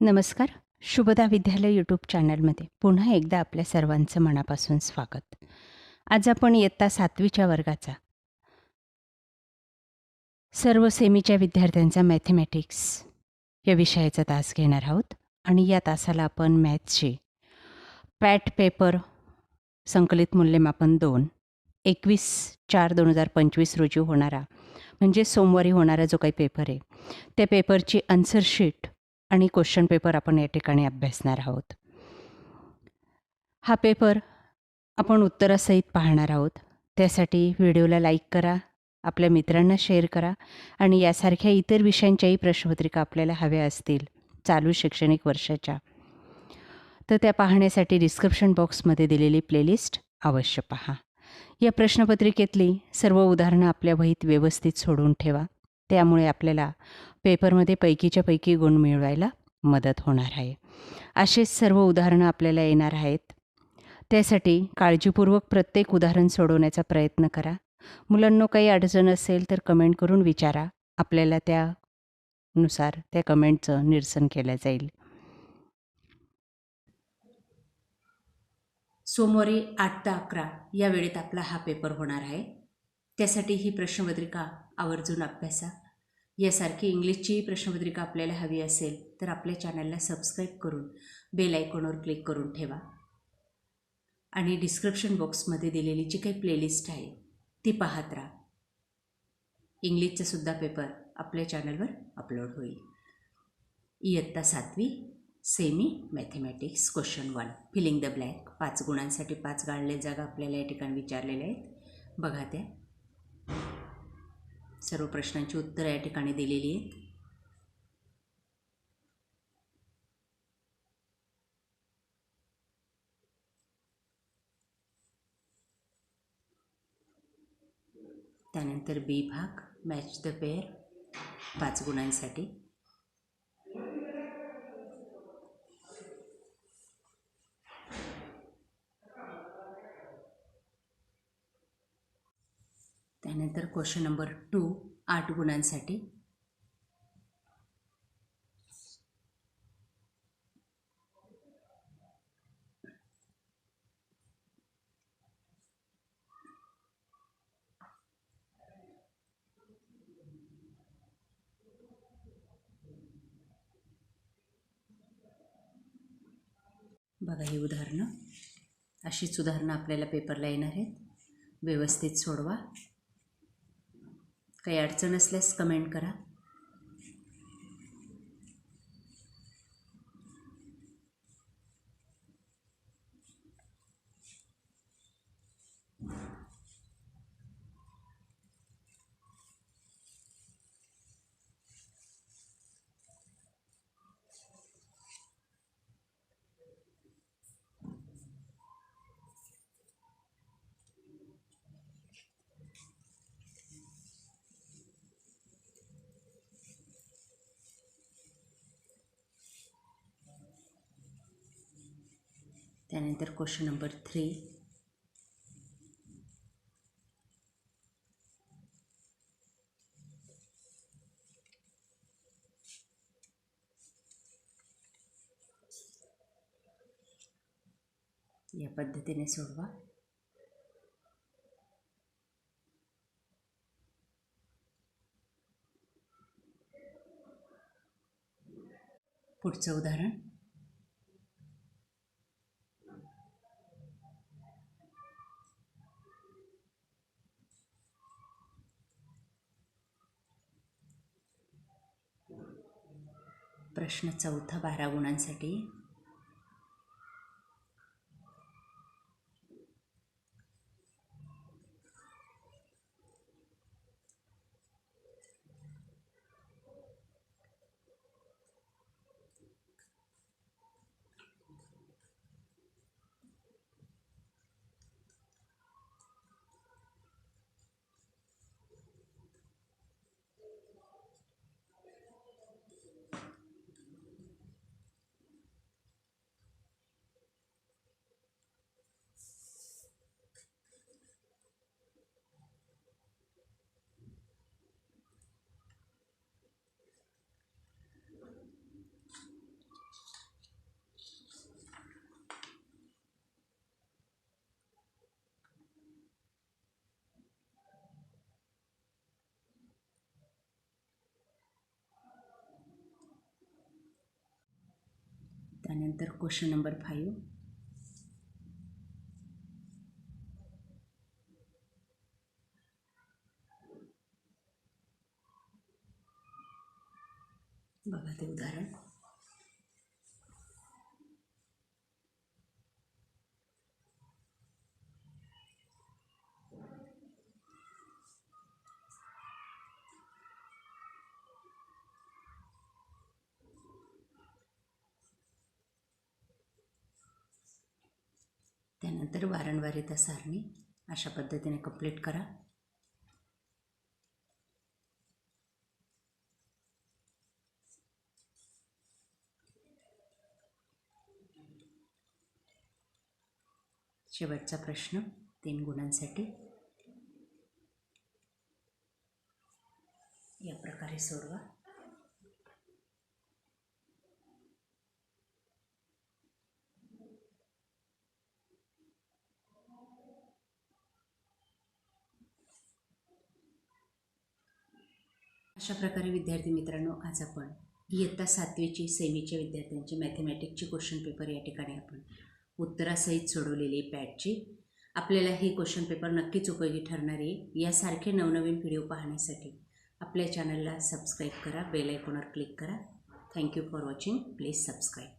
नमस्कार. शुभदा विद्यालय यूट्यूब चॅनलमध्ये पुन्हा एकदा आपल्या सर्वांचं मनापासून स्वागत. आज आपण इयत्ता सातवीच्या वर्गाचा. सर्व सेमीच्या विद्यार्थ्यांचा मॅथेमॅटिक्स या विषयाचा तास घेणार आहोत आणि या तासाला आपण मॅथ्सची पॅट पेपर संकलित मूल्यमापन दोन एकवीस चार दोन हजार पंचवीस रोजी होणारा म्हणजे सोमवारी होणारा जो काही पेपर आहे त्या पेपरची आन्सर शीट आणि क्वेश्चन पेपर आपण या ठिकाणी अभ्यासणार आहोत. हा पेपर आपण उत्तरासहित पाहणार आहोत. त्यासाठी व्हिडिओला लाईक करा आपल्या मित्रांना शेअर करा आणि यासारख्या इतर विषयांच्याही प्रश्नपत्रिका आपल्याला हव्या असतील चालू शैक्षणिक वर्षाच्या. तर त्या पाहण्यासाठी डिस्क्रिप्शन बॉक्समध्ये दिलेली प्लेलिस्ट अवश्य पहा. या प्रश्नपत्रिकेतली सर्व उदाहरणं आपल्या वहीत व्यवस्थित सोडून ठेवा. त्यामुळे आपल्याला पेपरमध्ये पैकीच्या पैकी गुण मिळवायला मदत होणार आहे. असेच सर्व उदाहरणं आपल्याला येणार आहेत. त्यासाठी काळजीपूर्वक प्रत्येक उदाहरण सोडवण्याचा प्रयत्न करा. मुलांनो काही अडचण असेल तर कमेंट करून विचारा. आपल्याला त्यानुसार त्या कमेंटचं निरसन केलं जाईल. सोमवारी आठ ते अकरा या वेळेत आपला हा पेपर होणार आहे. त्यासाठी ही प्रश्नपत्रिका आवर्जून अभ्यासा. यासारखी इंग्लिशचीही प्रश्नपत्रिका आपल्याला हवी असेल तर आपल्या चॅनलला सबस्क्राईब करून बेल आयकॉनवर क्लिक करून ठेवा. आणि डिस्क्रिप्शन बॉक्समध्ये दिलेली जी काही प्लेलिस्ट आहे ती पाहत राहा. इंग्लिशचासुद्धा पेपर आपल्या चॅनलवर अपलोड होईल. इयत्ता सातवी semi mathematics question one filling the black पाच गुणांसाठी पाच गाळले जागा आपल्याला या ठिकाणी विचारलेल्या आहेत. बघा त्या. सर्व प्रश्नांची उत्तरं या ठिकाणी दिलेली आहेत. त्यानंतर बी भाग मॅच द पेअर पाच गुणांसाठी. त्यानंतर क्वेश्चन नंबर टू आठ गुणांसाठी. बघा ही उदाहरणं. अशीच उदाहरणं आपल्याला पेपरला येणार आहेत. व्यवस्थित सोडवा. काही अडचण असल्यास कमेंट करा. त्यानंतर क्वेश्चन नंबर थ्री. या पद्धतीने सोडवा. पुढचं उदाहरण. प्रश्न चौथा बारा गुणांसाठी त्यानंतर क्वेश्चन नंबर फाईव्ह बघा ते उदाहरण. त्यानंतर वारंवारिता सारणी अशा पद्धतीने कंप्लीट करा. शेवटचा प्रश्न तीन गुणांसाठी. या प्रकारे सोडवा. अशा प्रकारे विद्यार्थी मित्रांनो आज आपण इयत्ता सातवीची सेमीच्या विद्यार्थ्यांची मॅथमॅटिकची क्वेश्चन पेपर या ठिकाणी आपण उत्तरासहित सोडवलेली पॅटची आपल्याला हे क्वेश्चन पेपर नक्कीच उपयोगी ठरणार आहे. यासारखे नवनवीन व्हिडिओ पाहण्यासाठी आपल्या चॅनलला सबस्क्राईब करा बेल आयकॉनवर क्लिक करा. Thank you for watching please subscribe